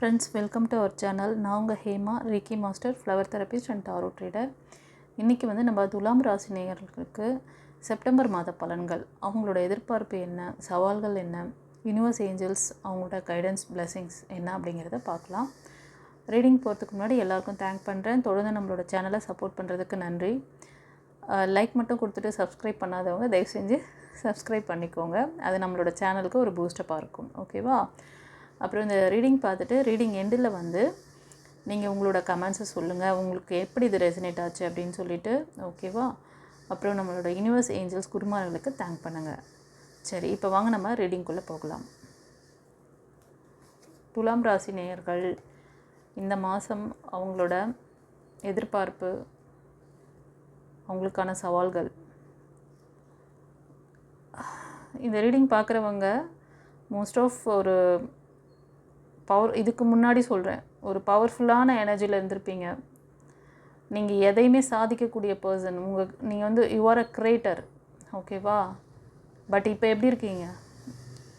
Friends welcome to our channel நான் உங்கள் Hema reiki master flower therapist and tarot reader இன்றைக்கி வந்து நம்ம துலாம் ராசி நேயர்களுக்கு செப்டம்பர் மாத பலன்கள். அவங்களோட எதிர்பார்ப்பு என்ன? சவால்கள் என்ன? யூனிவர்ஸ் ஏஞ்சல்ஸ் அவங்களோட கைடன்ஸ் பிளெஸிங்ஸ் என்ன அப்படிங்கிறத பார்க்கலாம். ரீடிங் போகிறதுக்கு முன்னாடி எல்லாருக்கும் தேங்க் பண்ணுறேன் தொடர்ந்து நம்மளோட சேனலை சப்போர்ட் பண்ணுறதுக்கு நன்றி. லைக் மட்டும் கொடுத்துட்டு சப்ஸ்கிரைப் பண்ணாதவங்க தயவு செஞ்சு சப்ஸ்கிரைப் பண்ணிக்கோங்க. அது நம்மளோட சேனலுக்கு ஒரு பூஸ்டப்பாக இருக்கும் ஓகேவா அப்புறம் இந்த ரீடிங் பார்த்துட்டு ரீடிங் எண்டில் வந்து நீங்கள் உங்களோட கமெண்ட்ஸை சொல்லுங்கள் உங்களுக்கு எப்படி இது ரெசனேட் ஆச்சு அப்படின்னு சொல்லிட்டு ஓகேவா அப்புறம் நம்மளோட யூனிவர்ஸ் ஏஞ்சல்ஸ் குருமார்களுக்கு தேங்க் பண்ணுங்கள் சரி இப்போ வாங்க நம்ம ரீடிங்குள்ளே போகலாம். துலாம் ராசி நேயர்கள் இந்த மாதம் அவங்களோட எதிர்பார்ப்பு அவங்களுக்கான சவால்கள். இந்த ரீடிங் பார்க்குறவங்க மோஸ்ட் ஆஃப் ஒரு பவர் இதுக்கு முன்னாடி சொல்கிறேன் ஒரு பவர்ஃபுல்லான எனர்ஜியில் இருந்திருப்பீங்க. நீங்கள் எதையுமே சாதிக்கக்கூடிய பர்சன் உங்கள் நீங்கள் வந்து யூ ஆர் அ கிரேட்டர் ஓகேவா பட் இப்போ எப்படி இருக்கீங்க?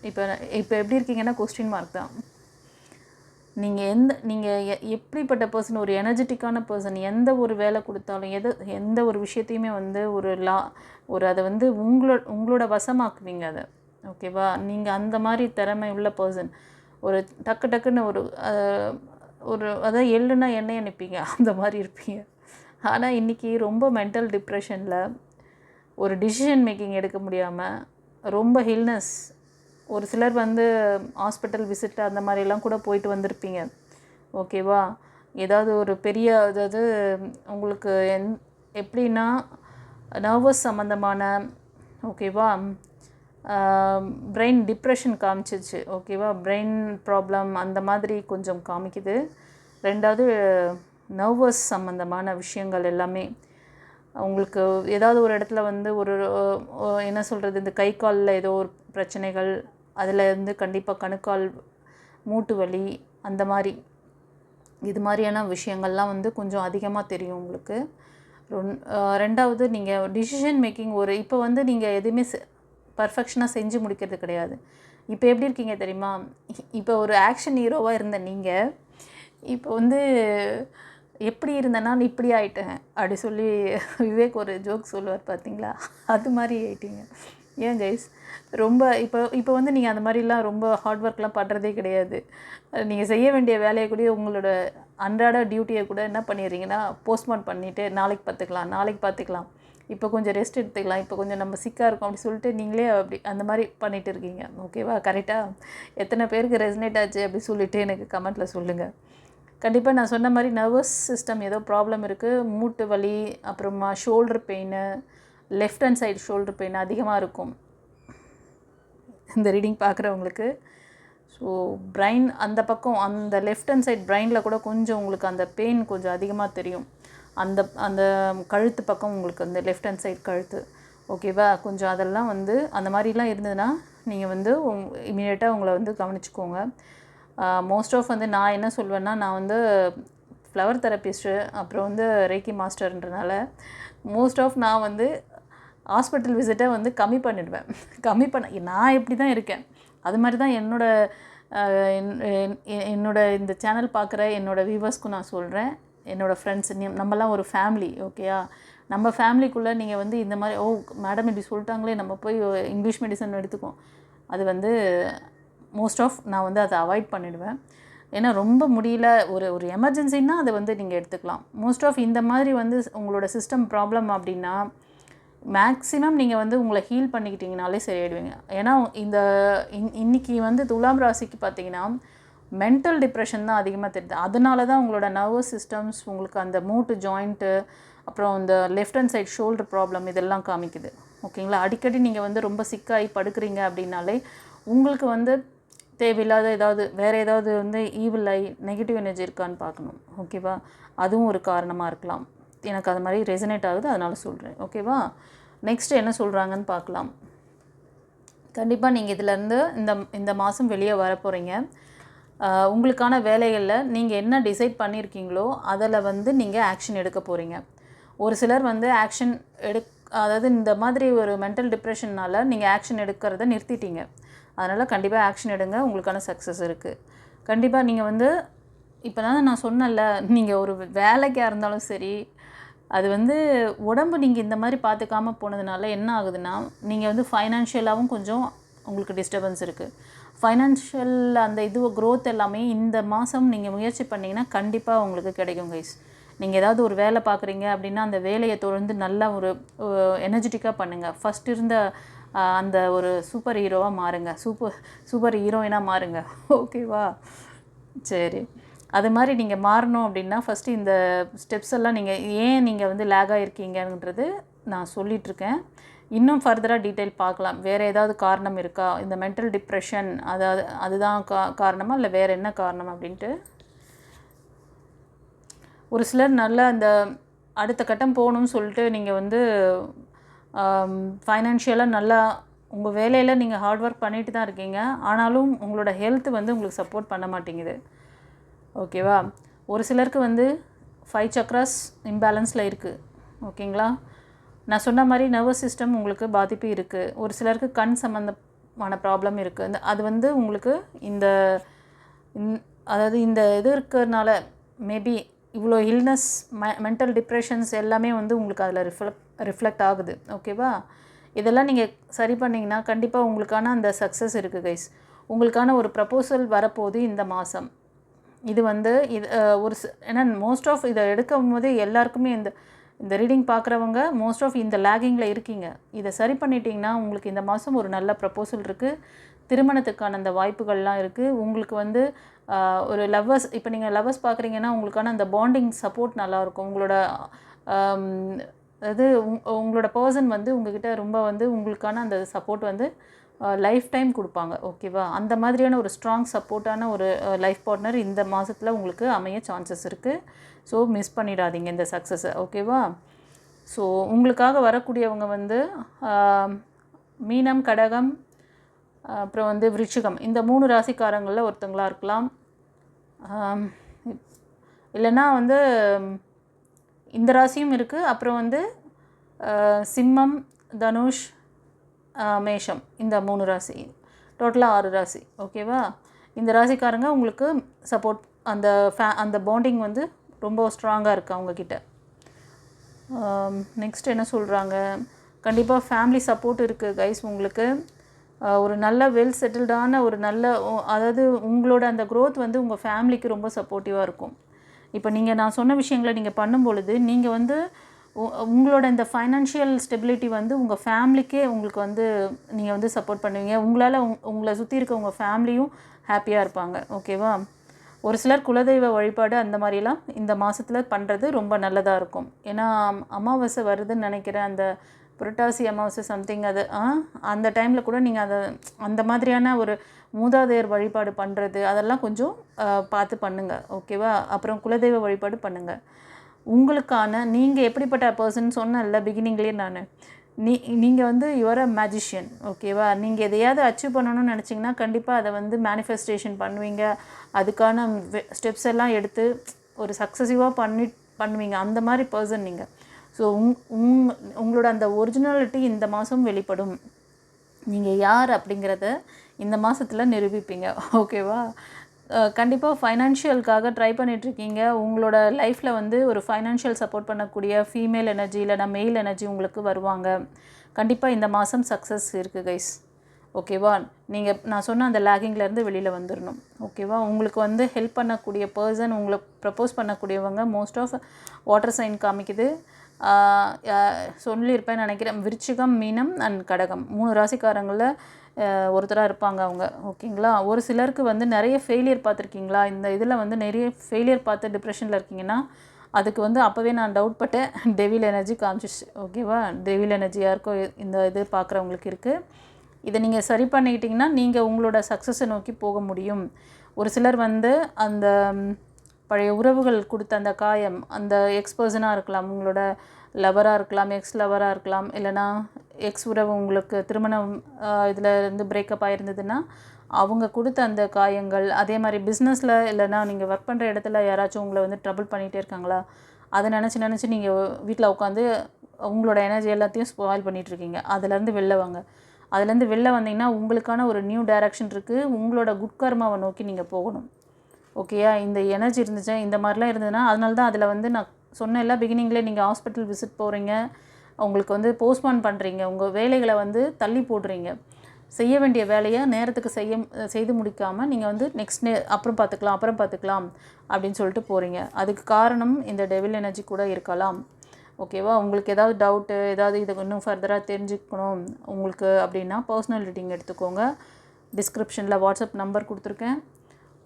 இப்போ இப்போ எப்படி இருக்கீங்கன்னா கொஸ்டின் மார்க் தான். நீங்கள் எந்த நீங்கள் எ எப்படிப்பட்ட பர்சன் ஒரு எனர்ஜெட்டிக்கான பர்சன் எந்த ஒரு வேலை கொடுத்தாலும் எது எந்த ஒரு விஷயத்தையுமே வந்து ஒரு லா ஒரு அதை வந்து உங்களோட உங்களோட வசமாக்குவீங்க அதை ஓகேவா நீங்கள் அந்த மாதிரி திறமை உள்ள பர்சன் ஒரு டக்கு டக்குன்னு ஒரு ஒரு அதாவது எள்ளுனா எண்ணெய் நிற்பீங்க அந்த மாதிரி இருப்பீங்க. ஆனால் இன்றைக்கி ரொம்ப மென்டல் டிப்ரெஷனில் ஒரு டிசிஷன் மேக்கிங் எடுக்க முடியாமல் ரொம்ப ஹில்னஸ் ஒரு சிலர் வந்து ஹாஸ்பிட்டல் விசிட் அந்த மாதிரிலாம் கூட போயிட்டு வந்திருப்பீங்க. ஓகேவா ஏதாவது ஒரு பெரிய அதாவது உங்களுக்கு எந் எப்படின்னா நர்வஸ் சம்மந்தமான ஓகேவா பிரெயின் டிப்ரெஷன் காமிச்சிச்சு ஓகேவா பிரெயின் ப்ராப்ளம் அந்த மாதிரி கொஞ்சம் காமிக்குது. ரெண்டாவது நர்வஸ் சம்மந்தமான விஷயங்கள் எல்லாமே. உங்களுக்கு ஏதாவது ஒரு இடத்துல வந்து ஒரு என்ன சொல்கிறது இந்த கை காலில் ஏதோ ஒரு பிரச்சனைகள் அதில் இருந்து கண்டிப்பாக கணுக்கால் மூட்டு வலி அந்த மாதிரி. இது மாதிரியான விஷயங்கள்லாம் வந்து கொஞ்சம் அதிகமாக தெரியும் உங்களுக்கு. ரெண்டாவது நீங்கள் டிசிஷன் மேக்கிங் ஒரு இப்போ வந்து நீங்கள் எதுவுமே பர்ஃபெக்ஷனாக செஞ்சு முடிக்கிறது கிடையாது. இப்போ எப்படி இருக்கீங்க தெரியுமா? இப்போ ஒரு ஆக்ஷன் ஹீரோவாக இருந்த நீங்கள் இப்போ வந்து எப்படி இருந்தேன்னா இப்படி ஆயிட்டேன். அப்படி சொல்லி விவேக் ஒரு ஜோக் சொல்லுவார் பார்த்தீங்களா? அது மாதிரி ஆயிட்டீங்க. ஏன் கைஸ் ரொம்ப இப்போ இப்போ வந்து நீங்கள் அந்த மாதிரிலாம் ரொம்ப ஹார்ட் ஒர்க்லாம் பண்ணுறதே கிடையாது. நீங்கள் செய்ய வேண்டிய வேலையை கூட உங்களோட அன்றாட டியூட்டியை கூட என்ன பண்ணிடுறீங்கன்னா போஸ்ட்மார்ட் பண்ணிவிட்டு நாளைக்கு பார்த்துக்கலாம் நாளைக்கு பார்த்துக்கலாம். இப்போ கொஞ்சம் ரெஸ்ட் எடுத்துக்கலாம் இப்போ கொஞ்சம் நம்ம சிக்காக இருக்கோம் அப்படி சொல்லிட்டு நீங்களே அப்படி அந்த மாதிரி பண்ணிகிட்டு இருக்கீங்க. ஓகேவா கரெக்டாக எத்தனை பேருக்கு ரெசனேட் ஆச்சு அப்படி சொல்லிவிட்டு எனக்கு கமெண்ட்டில் சொல்லுங்கள் கண்டிப்பாக நான் சொன்ன மாதிரி நர்வஸ் சிஸ்டம் ஏதோ ப்ராப்ளம் இருக்குது மூட்டு வலி அப்புறமா shoulder pain left hand side shoulder pain அதிகமாக இருக்கும். இந்த ரீடிங் பார்க்குறவங்களுக்கு. ஸோ பிரைன் அந்த பக்கம் அந்த லெஃப்ட் ஹேண்ட் சைட் பிரைனில் கூட கொஞ்சம் உங்களுக்கு அந்த பெயின் கொஞ்சம் அதிகமாக தெரியும். அந்த அந்த கழுத்து பக்கம் உங்களுக்கு அந்த லெஃப்ட் ஹேண்ட் சைட் கழுத்து. ஓகேவா கொஞ்சம் அதெல்லாம் வந்து அந்த மாதிரிலாம் இருந்ததுன்னா நீங்கள் வந்து இமீடியட்டாக உங்களை வந்து கவனிச்சுக்கோங்க. மோஸ்ட் ஆஃப் வந்து நான் என்ன சொல்வேன்னா நான் வந்து ஃப்ளவர் தெரபிஸ்ட்டு அப்புறம் வந்து ரேக்கி மாஸ்டர்ன்றனால மோஸ்ட் ஆஃப் நான் வந்து ஹாஸ்பிட்டல் விசிட்டை வந்து கம்மி பண்ணிடுவேன். கம்மி பண்ண நான் எப்படி தான் இருக்கேன். அது மாதிரி தான் என்னோட என்- என்னோட இந்த சேனல் பார்க்குற என்னோடய வியூவர்ஸ்க்கும் நான் சொல்கிறேன் என்னோடய ஃப்ரெண்ட்ஸ் நம்மலாம் ஒரு ஃபேமிலி ஓகேயா நம்ம ஃபேமிலிக்குள்ளே நீங்கள் வந்து இந்த மாதிரி ஓ மேடம் இப்படி சொல்லிட்டாங்களே நம்ம போய் இங்கிலீஷ் மெடிசன் எடுத்துக்கோம் அது வந்து மோஸ்ட் ஆஃப் நான் வந்து அதை அவாய்ட் பண்ணிடுவேன். ஏன்னா ரொம்ப முடியல ஒரு ஒரு எமர்ஜென்சின்னா அதை வந்து நீங்கள் எடுத்துக்கலாம். மோஸ்ட் ஆஃப் இந்த மாதிரி வந்து உங்களோட சிஸ்டம் ப்ராப்ளம் அப்படின்னா மேக்ஸிமம் நீங்கள் வந்து உங்களை ஹீல் பண்ணிக்கிட்டீங்கனாலே சரியாயிடுவீங்க. ஏன்னா இந்த இன் இன்னைக்கு வந்து துலாம் ராசிக்கு பார்த்தீங்கன்னா மென்டல் டிப்ரெஷன் தான் அதிகமாக தெரியுது. அதனால தான் உங்களோட நர்வஸ் சிஸ்டம்ஸ் உங்களுக்கு அந்த மூட்டு ஜாயிண்ட்டு அப்புறம் இந்த left hand side shoulder problem இதெல்லாம் காமிக்குது. ஓகேங்களா அடிக்கடி நீங்கள் வந்து ரொம்ப சிக்காகி படுக்கிறீங்க அப்படின்னாலே உங்களுக்கு வந்து தேவையில்லாத ஏதாவது வேறு ஏதாவது வந்து ஈவில் ஐ நெகட்டிவ் எனர்ஜி இருக்கான்னு பார்க்கணும். ஓகேவா அதுவும் ஒரு காரணமாக இருக்கலாம். எனக்கு அது மாதிரி ரெசனேட் ஆகுது அதனால் சொல்கிறேன் ஓகேவா நெக்ஸ்ட் என்ன சொல்கிறாங்கன்னு பார்க்கலாம். கண்டிப்பாக நீங்கள் இதிலேருந்து இந்த இந்த மாதம் வெளியே வர போகிறீங்க உங்களுக்கான வேலைகளில் நீங்கள் என்ன டிசைட் பண்ணியிருக்கீங்களோ அதில் வந்து நீங்கள் ஆக்ஷன் எடுக்க போகிறீங்க ஒரு சிலர் வந்து ஆக்ஷன் எடுக் அதாவது இந்த மாதிரி ஒரு மென்டல் டிப்ரெஷன்னால் நீங்கள் ஆக்ஷன் எடுக்கிறத நிறுத்திட்டீங்க. அதனால் கண்டிப்பாக ஆக்ஷன் எடுங்க உங்களுக்கான சக்ஸஸ் இருக்குது கண்டிப்பாக நீங்கள் வந்து இப்போ தான் நான் சொன்னேன்ல நீங்கள் ஒரு வேலைக்காக இருந்தாலும் சரி அது வந்து உடம்பு நீங்கள் இந்த மாதிரி பார்த்துக்காம போனதுனால என்ன ஆகுதுன்னா நீங்கள் வந்து ஃபைனான்ஷியலாகவும் கொஞ்சம் உங்களுக்கு டிஸ்டர்பன்ஸ் இருக்குது ஃபைனான்ஷியல் அந்த இது க்ரோத் எல்லாமே இந்த மாதம் நீங்கள் முயற்சி பண்ணிங்கன்னா கண்டிப்பாக உங்களுக்கு கிடைக்கும் கைஸ் நீங்கள் ஏதாவது ஒரு வேலை பார்க்குறீங்க அப்படின்னா அந்த வேலையை தொடர்ந்து நல்லா ஒரு எனர்ஜெட்டிக்காக பண்ணுங்கள் ஃபஸ்ட் இருந்த அந்த ஒரு சூப்பர் ஹீரோவாக மாறுங்க. சூப்பர் சூப்பர் ஹீரோயினாக மாறுங்க. ஓகேவா சரி. அது மாதிரி நீங்கள் மாறணும் அப்படின்னா ஃபஸ்ட்டு இந்த ஸ்டெப்ஸ் எல்லாம் நீங்கள் ஏன் நீங்கள் வந்து லேக் ஆகிருக்கீங்கன்றது நான் சொல்லிகிட்ருக்கேன் இன்னும் ஃபர்தராக டீட்டெயில் பார்க்கலாம். வேறு ஏதாவது காரணம் இருக்கா? இந்த மென்டல் டிப்ரெஷன் அதாவது அதுதான் கா காரணமா? இல்லை வேறு என்ன காரணம் அப்படின்ட்டு? ஒரு சிலர் நல்லா அந்த அடுத்த கட்டம் போகணும்னு சொல்லிட்டு நீங்கள் வந்து ஃபைனான்ஷியலாக நல்லா உங்கள் வேலையில் நீங்கள் ஹார்ட் ஒர்க் பண்ணிட்டு தான் இருக்கீங்க. ஆனாலும் உங்களோட ஹெல்த் வந்து உங்களுக்கு சப்போர்ட் பண்ண மாட்டேங்குது. ஓகேவா ஒரு சிலருக்கு வந்து ஃபைவ் சக்ராஸ் இம்பேலன்ஸில் இருக்குது ஓகேங்களா நான் சொன்ன மாதிரி நர்வஸ் சிஸ்டம் உங்களுக்கு பாதிப்பு இருக்குது ஒரு சிலருக்கு கண் சம்மந்தமான ப்ராப்ளம் இருக்குது இந்த அது வந்து உங்களுக்கு இந்த அதாவது இந்த இது இருக்கிறதுனால மேபி இவ்வளோ இல்னஸ் மென்டல் டிப்ரெஷன்ஸ் எல்லாமே வந்து உங்களுக்கு அதில் ரிஃப்ளெக்ட் ரிஃப்ளெக்ட் ஆகுது. ஓகேவா இதெல்லாம் நீங்கள் சரி பண்ணிங்கன்னா கண்டிப்பாக உங்களுக்கான அந்த சக்ஸஸ் இருக்குது கைஸ் உங்களுக்கான ஒரு ப்ரப்போசல் வரப்போகுது இந்த மாதம் இது வந்து இது ஒரு ஏன்னா மோஸ்ட் ஆஃப் இதை எடுக்கும் போது எல்லாருக்குமே இந்த இந்த ரீடிங் பார்க்குறவங்க மோஸ்ட் ஆஃப் இந்த லேகிங்கில் இருக்கீங்க. இதை சரி பண்ணிட்டீங்கன்னா உங்களுக்கு இந்த மாதம் ஒரு நல்ல ப்ரப்போசல் இருக்குது திருமணத்துக்கான அந்த வாய்ப்புகள்லாம் இருக்குது உங்களுக்கு வந்து ஒரு லவ்வர்ஸ் இப்போ நீங்கள் லவ்வர்ஸ் பார்க்குறீங்கன்னா உங்களுக்கான அந்த பாண்டிங் சப்போர்ட் நல்லாயிருக்கும். உங்களோட அது அதாவது உங் உங்களோட பர்சன் வந்து உங்ககிட்ட ரொம்ப வந்து உங்களுக்கான அந்த சப்போர்ட் வந்து லைஃப் டைம் கொடுப்பாங்க ஓகேவா அந்த மாதிரியான ஒரு ஸ்ட்ராங் சப்போர்ட்டான ஒரு லைஃப் பார்ட்னர் இந்த மாதத்தில் உங்களுக்கு அமைய சான்சஸ் இருக்குது ஸோ மிஸ் பண்ணிடாதீங்க இந்த சக்ஸஸை ஓகேவா ஸோ உங்களுக்காக வரக்கூடியவங்க வந்து மீனம் கடகம் அப்புறம் வந்து விருச்சிகம் இந்த மூணு ராசிக்காரங்களில் ஒருத்தங்களாக இருக்கலாம். இல்லைன்னா வந்து இந்த ராசியும் இருக்குது அப்புறம் வந்து சிம்மம் தனுஷ் மேஷம். இந்த மூணு ராசி. டோட்டலாக ஆறு ராசி. ஓகேவா இந்த ராசிக்காரங்க உங்களுக்கு சப்போர்ட் அந்த ஃபே அந்த பாண்டிங் வந்து ரொம்ப ஸ்ட்ராங்காக இருக்குது அவங்கக்கிட்ட நெக்ஸ்ட் என்ன சொல்கிறாங்க கண்டிப்பாக ஃபேமிலி சப்போர்ட் இருக்குது கைஸ் உங்களுக்கு. ஒரு நல்ல வெல் செட்டில்டான ஒரு நல்ல அதாவது உங்களோட அந்த க்ரோத் வந்து உங்கள் ஃபேமிலிக்கு ரொம்ப சப்போர்ட்டிவாக இருக்கும். இப்போ நீங்கள் நான் சொன்ன விஷயங்களை நீங்கள் பண்ணும் பொழுது நீங்கள் வந்து உங்களோட இந்த ஃபைனான்ஷியல் ஸ்டெபிலிட்டி வந்து உங்கள் ஃபேமிலிக்கே உங்களுக்கு வந்து நீங்கள் வந்து சப்போர்ட் பண்ணுவீங்க. உங்களால் உங்களை சுற்றி இருக்க உங்கள் ஃபேமிலியும் ஹாப்பியாக இருப்பாங்க. ஓகேவா ஒரு சிலர் குலதெய்வ வழிபாடு அந்த மாதிரிலாம் இந்த மாதத்தில் பண்ணுறது ரொம்ப நல்லதாக இருக்கும். ஏன்னா அமாவாசை வருதுன்னு நினைக்கிறேன். அந்த புரட்டாசி அமாவாசை சம்திங் அது ஆ? அந்த டைமில் கூட நீங்கள் அதை அந்த மாதிரியான ஒரு மூதாதையர் வழிபாடு பண்ணுறது அதெல்லாம் கொஞ்சம் பார்த்து பண்ணுங்கள் ஓகேவா அப்புறம் குலதெய்வ வழிபாடு பண்ணுங்கள் உங்களுக்கான நீங்கள் எப்படிப்பட்ட பர்சன் சொன்னேன்ல பிகினிங்லேயே நான். நீ நீங்கள் வந்து யுவர் அ மேஜிஷியன் ஓகேவா நீங்கள் எதையாவது அச்சீவ் பண்ணணும்னு நினச்சிங்கன்னா கண்டிப்பாக அதை வந்து மேனிஃபெஸ்டேஷன் பண்ணுவீங்க. அதுக்கான ஸ்டெப்ஸ் எல்லாம் எடுத்து ஒரு சக்ஸஸிவாக பண்ணி பண்ணுவீங்க. அந்த மாதிரி பர்சன் நீங்கள் ஸோ உங் உங் உங்களோட அந்த ஒரிஜினாலிட்டி இந்த மாதம் வெளிப்படும். நீங்கள் யார் அப்படிங்கிறத இந்த மாதத்தில் நிரூபிப்பீங்க ஓகேவா கண்டிப்பாக ஃபைனான்ஷியலுக்காக ட்ரை பண்ணிகிட்ருக்கீங்க உங்களோட லைஃப்பில் வந்து ஒரு ஃபைனான்ஷியல் சப்போர்ட் பண்ணக்கூடிய ஃபீமேல் எனர்ஜி இல்லைனா மெயில் எனர்ஜி உங்களுக்கு வருவாங்க. கண்டிப்பாக இந்த மாதம் சக்ஸஸ் இருக்குது கைஸ் ஓகேவா நீங்கள் நான் சொன்ன அந்த லேகிங்லேருந்து வெளியில் வந்துடணும் ஓகேவா உங்களுக்கு வந்து ஹெல்ப் பண்ணக்கூடிய பர்சன் உங்களை ப்ரப்போஸ் பண்ணக்கூடியவங்க மோஸ்ட் ஆஃப் வாட்டர் சைன் காமிக்குது. சொல்லியிருப்பேன் சொல்லியிருப்பேன்னு நினைக்கிறேன். விருச்சிகம் மீனம் அண்ட் கடகம். மூணு ராசிக்காரங்களில் ஒருத்தராக இருப்பாங்க அவங்க. ஓகேங்களா? ஒரு சிலருக்கு வந்து நிறைய ஃபெயிலியர் பார்த்துருக்கீங்களா? இந்த இதில் வந்து நிறைய ஃபெயிலியர் பார்த்து டிப்ரெஷனில் இருக்கீங்கன்னா அதுக்கு வந்து அப்போவே நான் டவுட் பட்டேன். டெவில் எனர்ஜி காமிச்சிச்சு. ஓகேவா? டெவில் எனர்ஜியாக இருக்கோ இந்த இது பார்க்குறவங்களுக்கு இருக்குது இதை நீங்கள் சரி பண்ணிக்கிட்டிங்கன்னா நீங்கள் உங்களோட சக்ஸஸை நோக்கி போக முடியும். ஒரு சிலர் வந்து அந்த பழைய உறவுகள் கொடுத்த அந்த காயம் அந்த எக்ஸ் பர்சனாக இருக்கலாம் உங்களோட லவராக இருக்கலாம் எக்ஸ் லவராக இருக்கலாம் இல்லைனா எக்ஸ் உறவு உங்களுக்கு திருமணம் இதில் இருந்து பிரேக்கப் ஆயிருந்ததுன்னா அவங்க கொடுத்த அந்த காயங்கள் அதே மாதிரி பிஸ்னஸில் இல்லைனா நீங்கள் ஒர்க் பண்ணுற இடத்துல யாராச்சும் உங்களை வந்து ட்ரபிள் பண்ணிகிட்டே இருக்காங்களா? அதை நினச்சி நினச்சி நீங்கள் வீட்டில் உட்காந்து உங்களோட எனர்ஜி எல்லாத்தையும் ஸ்பாயில் பண்ணிகிட்ருக்கீங்க அதுலேருந்து வெளில வாங்க. அதுலேருந்து வெளில வந்தீங்கன்னா உங்களுக்கான ஒரு நியூ டைரக்ஷன் இருக்குது உங்களோட குட் கர்மாவை நோக்கி நீங்கள் போகணும். ஓகேயா இந்த எனர்ஜி இருந்துச்சா இந்த மாதிரிலாம் இருந்ததுன்னா அதனால தான் அதில் வந்து நான் சொன்னேன்ல பிகினிங்கில் நீங்கள் ஹாஸ்பிட்டல் விசிட் போகிறீங்க உங்களுக்கு வந்து போஸ்ட்பான் பண்ணுறீங்க உங்கள் வேலைகளை வந்து தள்ளி போடுறீங்க. செய்ய வேண்டிய வேலையை நேரத்துக்கு செய்ய செய்து முடிக்காமல் நீங்கள் வந்து நெக்ஸ்ட் நே அப்புறம் பார்த்துக்கலாம் அப்புறம் பார்த்துக்கலாம் அப்படின்னு சொல்லிட்டு போகிறீங்க அதுக்கு காரணம் இந்த டெவில் எனர்ஜி கூட இருக்கலாம். ஓகேவா உங்களுக்கு ஏதாவது டவுட்டு ஏதாவது இதை இன்னும் ஃபர்தராக தெரிஞ்சுக்கணும் உங்களுக்கு அப்படின்னா பர்சனல் ரீடிங் எடுத்துக்கோங்க. டிஸ்கிரிப்ஷனில் வாட்ஸ்அப் நம்பர் கொடுத்துருக்கேன்.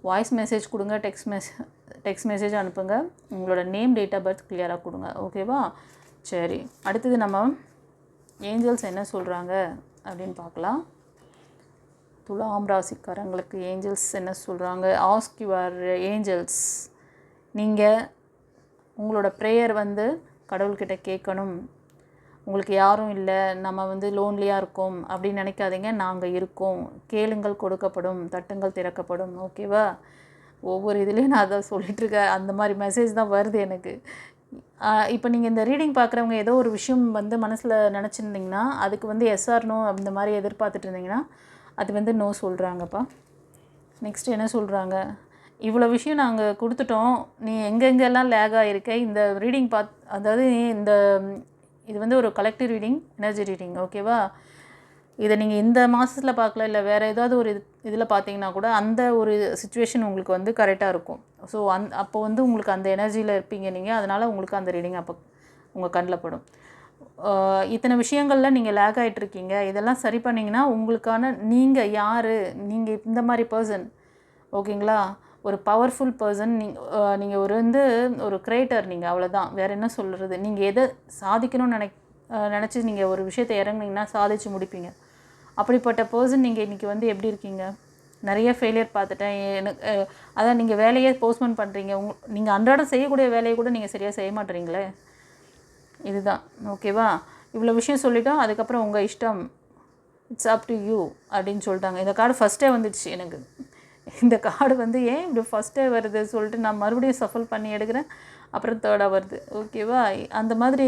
வாய்ஸ் மெசேஜ் கொடுங்க டெக்ஸ்ட் மெசேஜ் டெக்ஸ்ட் மெசேஜ் அனுப்புங்க. உங்களோட நேம் டேட் ஆஃப் பர்த் கிளியராக கொடுங்க. ஓகேவா சரி அடுத்தது நம்ம ஏஞ்சல்ஸ் என்ன சொல்கிறாங்க அப்படின்னு பார்க்கலாம். துலாம் ராசிக்காரங்களுக்கு ஏஞ்சல்ஸ் என்ன சொல்கிறாங்க ஆஸ்க் யுவர் ஏஞ்சல்ஸ் நீங்கள் உங்களோட ப்ரேயர் வந்து கடவுள்கிட்ட கேட்கணும். உங்களுக்கு யாரும் இல்லை நம்ம வந்து லோன்லியாக இருக்கோம் அப்படின்னு நினைக்காதீங்க நாங்கள் இருக்கோம். கேளுங்கள் கொடுக்கப்படும் தட்டுங்கள் திறக்கப்படும். ஓகேவா ஒவ்வொரு இதுலேயும் நான் அதை சொல்லிகிட்ருக்கேன் அந்த மாதிரி மெசேஜ் தான் வருது எனக்கு. இப்போ நீங்கள் இந்த ரீடிங் பார்க்குறவங்க ஏதோ ஒரு விஷயம் வந்து மனசில் நினச்சிருந்தீங்கன்னா அதுக்கு வந்து எஸ்ஆர் நோ அந்த மாதிரி எதிர்பார்த்துட்டு இருந்தீங்கன்னா அது வந்து நோ சொல்கிறாங்கப்பா நெக்ஸ்ட் என்ன சொல்கிறாங்க இவ்வளோ விஷயம் நாங்கள் கொடுத்துட்டோம். நீ எங்கெங்கெல்லாம் லேக் ஆகிருக்க இந்த ரீடிங் பாத் அதாவது இந்த இது வந்து ஒரு கலெக்டிவ் ரீடிங் எனர்ஜி ரீடிங் ஓகேவா இதை நீங்கள் இந்த மாதத்தில் பார்க்கல? இல்லை வேறு ஏதாவது ஒரு இது இதில் பார்த்தீங்கன்னா கூட அந்த ஒரு சுச்சுவேஷன் உங்களுக்கு வந்து கரெக்டாக இருக்கும். ஸோ அந் அப்போ வந்து உங்களுக்கு அந்த எனர்ஜியில் இருப்பீங்க நீங்கள் அதனால் உங்களுக்கு அந்த ரீடிங் அப்போ உங்கள் கண்ணில் படும். இத்தனை விஷயங்களில் நீங்கள் லேக் ஆகிட்ருக்கீங்க இதெல்லாம் சரி பண்ணிங்கன்னா உங்களுக்கான நீங்கள் யார்? நீங்கள் இந்த மாதிரி பர்சன் ஓகேங்களா? ஒரு பவர்ஃபுல் பர்சன் நீங்கள் நீங்கள் ஒரு வந்து ஒரு கிரியேட்டர் நீங்கள் அவ்வளோதான் வேறு என்ன சொல்கிறது நீங்கள் எதை சாதிக்கணும்னு நினை நினச்சி நீங்கள் ஒரு விஷயத்தை இறங்குனீங்கன்னா சாதிச்சு முடிப்பீங்க. அப்படிப்பட்ட பர்சன் நீங்கள் இன்றைக்கி வந்து எப்படி இருக்கீங்க? நிறைய ஃபெயிலியர் பார்த்துட்டேன். எனக்கு அதான் நீங்கள் வேலையே போஸ்ட்போன் பண்ணுறீங்க உங் நீங்கள் அன்றாடம் செய்யக்கூடிய வேலையை கூட நீங்கள் சரியாக செய்ய மாட்டேறீங்களே இதுதான். ஓகேவா இவ்வளோ விஷயம் சொல்லிட்டோம். அதுக்கப்புறம் உங்கள் இஷ்டம். இட்ஸ் அப் டு யூ அப்படின்னு சொல்லிட்டாங்க. இந்த கார்டு ஃபஸ்ட்டே வந்துடுச்சு எனக்கு. இந்த கார்டு வந்து ஏன் இப்படி ஃபஸ்ட்டே வருது சொல்லிட்டு நான் மறுபடியும் சஃபல் பண்ணி எடுக்கிறேன். அப்புறம் தேர்டாக வருது. ஓகேவா அந்த மாதிரி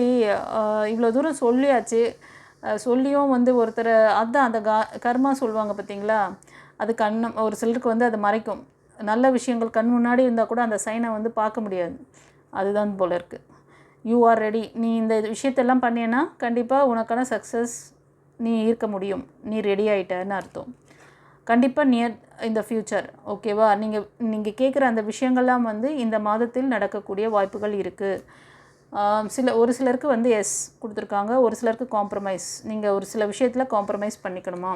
இவ்வளோ தூரம் சொல்லியாச்சு. சொல்லியும் வந்து ஒருத்தர் அதுதான் அந்த கா கர்மா சொல்லுவாங்க பார்த்தீங்களா அது கண்ணம் ஒரு சிலருக்கு வந்து அது மறைக்கும். நல்ல விஷயங்கள் கண் முன்னாடி இருந்தால் கூட அந்த சைனை வந்து பார்க்க முடியாது. அதுதான் போல இருக்குது யூ ஆர் ரெடி நீ இந்த விஷயத்தெல்லாம் பண்ணியன்னா கண்டிப்பாக உனக்கான சக்ஸஸ் நீ இருக்க முடியும். நீ ரெடி ஆகிட்டன்னு அர்த்தம். கண்டிப்பாக நியர் இந்த ஃப்யூச்சர் ஓகேவா நீங்கள் நீங்கள் கேட்குற அந்த விஷயங்கள்லாம் வந்து இந்த மாதத்தில் நடக்கக்கூடிய வாய்ப்புகள் இருக்குது சில ஒரு சிலருக்கு வந்து எஸ் கொடுத்துருக்காங்க ஒரு சிலருக்கு காம்ப்ரமைஸ் நீங்கள் ஒரு சில விஷயத்தில் காம்ப்ரமைஸ் பண்ணிக்கணுமா?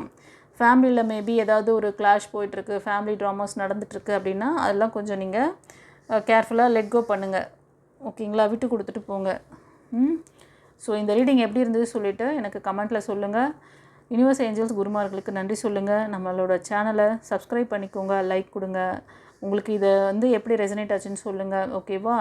ஃபேமிலியில் மேபி ஏதாவது ஒரு கிளாஷ் போயிட்டுருக்கு ஃபேமிலி ட்ராமாஸ் நடந்துட்டுருக்கு அப்படின்னா அதெல்லாம் கொஞ்சம் நீங்கள் கேர்ஃபுல்லாக லெட் கோ பண்ணுங்கள் ஓகேங்களா? விட்டு கொடுத்துட்டு போங்க. ம்? ஸோ இந்த ரீடிங் எப்படி இருந்தது சொல்லிவிட்டு எனக்கு கமெண்ட்டில் சொல்லுங்கள் யூனிவர்ஸ் ஏஞ்சல்ஸ் குருமார்களுக்கு நன்றி சொல்லுங்கள் நம்மளோட சேனலை சப்ஸ்கிரைப் பண்ணிக்கோங்க லைக் கொடுங்க. உங்களுக்கு இதை வந்து எப்படி ரெசனேட் ஆச்சுன்னு சொல்லுங்கள் ஓகேவா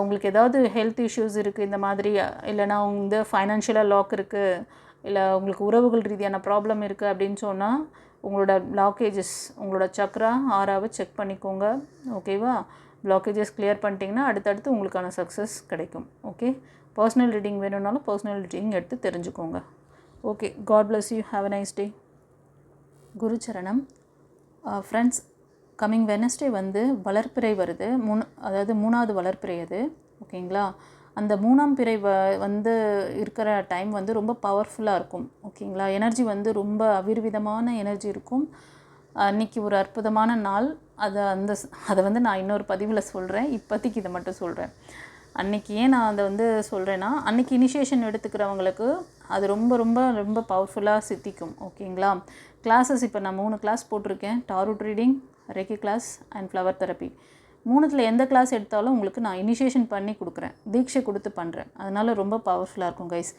உங்களுக்கு ஏதாவது ஹெல்த் இஷ்யூஸ் இருக்குது இந்த மாதிரி இல்லைனா வந்து ஃபைனான்ஷியலாக லாக் இருக்குது இல்லை உங்களுக்கு உறவுகள் ரீதியான ப்ராப்ளம் இருக்குது அப்படின்னு சொன்னால் உங்களோட பிளாக்கேஜஸ் உங்களோட சக்ரா ஆறாவை செக் பண்ணிக்கோங்க. ஓகேவா பிளாக்கேஜஸ் கிளியர் பண்ணிட்டீங்கன்னா அடுத்தடுத்து உங்களுக்கான சக்ஸஸ் கிடைக்கும். ஓகே பர்சனல் ரீடிங் வேணும்னாலும் பர்சனல் ரீடிங் எடுத்து தெரிஞ்சுக்கோங்க. Okay God bless you have a nice day குருச்சரணம். Friends coming Wednesday வந்து வளர்ப்பிறை வருது. மூணு அதாவது மூணாவது வளர்ப்பிறை அது. ஓகேங்களா? அந்த மூணாம் பிறை வ வந்து இருக்கிற டைம் வந்து ரொம்ப பவர்ஃபுல்லாக இருக்கும். ஓகேங்களா? எனர்ஜி வந்து ரொம்ப அவிர்விதமான எனர்ஜி இருக்கும். அன்னைக்கு ஒரு அற்புதமான நாள். அதை அந்த அதை வந்து நான் இன்னொரு பதிவில் சொல்கிறேன் இப்போதைக்கு இதை மட்டும் சொல்கிறேன் அன்னைக்கு ஏன் நான் அதை வந்து சொல்கிறேன்னா அன்றைக்கி இனிஷியேஷன் எடுத்துக்கிறவங்களுக்கு அது ரொம்ப ரொம்ப ரொம்ப பவர்ஃபுல்லாக சித்திக்கும். ஓகேங்களா? கிளாஸஸ் இப்போ நான் மூணு கிளாஸ் போட்டிருக்கேன். Tarot reading reiki class and flower therapy மூணுத்தில் எந்த கிளாஸ் எடுத்தாலும் உங்களுக்கு நான் இனிஷியேஷன் பண்ணி கொடுக்குறேன். தீட்சை கொடுத்து பண்ணுறேன் அதனால் ரொம்ப பவர்ஃபுல்லாக இருக்கும் கைஸ்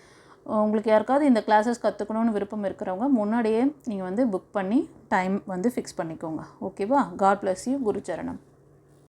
உங்களுக்கு யாருக்காவது இந்த கிளாஸஸ் கற்றுக்கணுன்னு விருப்பம் இருக்கிறவங்க முன்னாடியே நீங்கள் வந்து புக் பண்ணி டைம் வந்து ஃபிக்ஸ் பண்ணிக்கோங்க. ஓகேவா காட் பிளஸ் யூ குருச்சரணம்